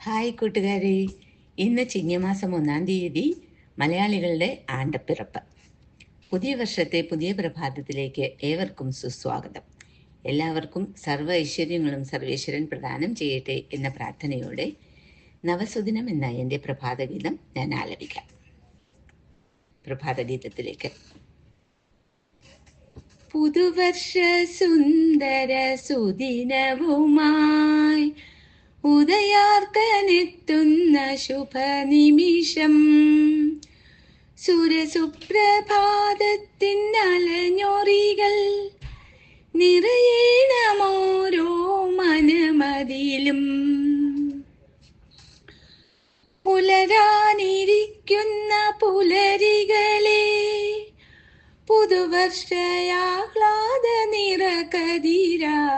Hi കൂട്ടുകാരെ. ഇന്ന് ചിങ്ങമാസം ഒന്നാം തീയതി മലയാളികളുടെ ആണ്ടപ്പിറപ്പ്. പുതിയ വർഷത്തെ പുതിയ പ്രഭാതത്തിലേക്ക് ഏവർക്കും സുസ്വാഗതം. എല്ലാവർക്കും സർവ ഐശ്വര്യങ്ങളും സർവേശ്വരൻ പ്രദാനം ചെയ്യട്ടെ എന്ന പ്രാർത്ഥനയോടെ നവസുദിനം എന്ന എന്റെ പ്രഭാതഗീതം ഞാൻ ആലപിക്കാം. പ്രഭാതഗീതത്തിലേക്ക്. പുതുവർഷ സുന്ദര സുദിനവുമായി ഉദയാർക്കനെത്തുന്ന ശുഭനിമിഷം സുരസുപ്രഭാതത്തിൻ അലഞ്ഞൊറികൾ നിറയേണമോരോ മനമതിലും. പുലരാനിരിക്കുന്ന പുലരികളെ പുതുവർഷയാഹ്ലാദ നിറകതിരായി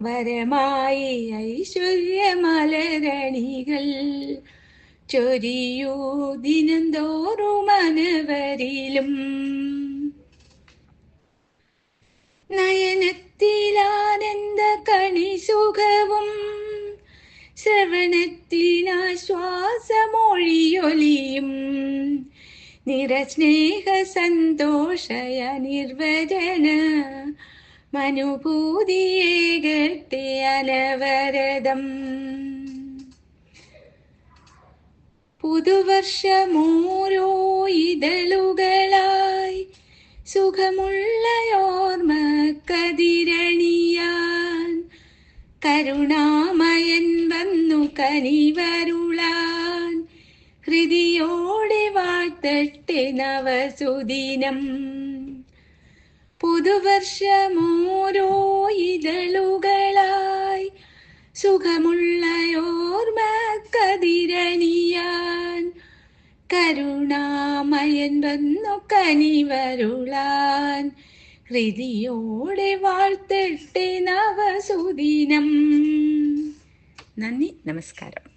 വരമായി ഐശ്വര്യമലരണികൾ ചൊരിയൂ ദിനം തോറും മനവരിലും. നയനത്തിലാനന്ദ കണി സുഖവും ശ്രവണത്തിനാശ്വാസമൊഴിയൊലിയും നിറസ്നേഹ സന്തോഷയ നിർവചന മനുഭൂതിയേകട്ടെ അനവരതം പുതുവർഷമോരോ ഇതളുകളായി സുഖമുള്ളയോർമ്മ കതിരണിയാൻ കരുണാമയൻ വന്നു കനിവരുളാൻ. ഹൃതിയോടെ വാഴ്ത്തട്ടെ നവസുദിനം. പുതുവർഷമോരോ ഇതളുകളായി സുഖമുള്ളയോർമ്മ കതിരണിയാൻ കരുണാമയൻ വന്നു കനിവരുളാൻ. ഹൃതിയോടെ വാഴ്ത്തട്ടെ നവസുദിനം. നന്ദി നമസ്കാരം.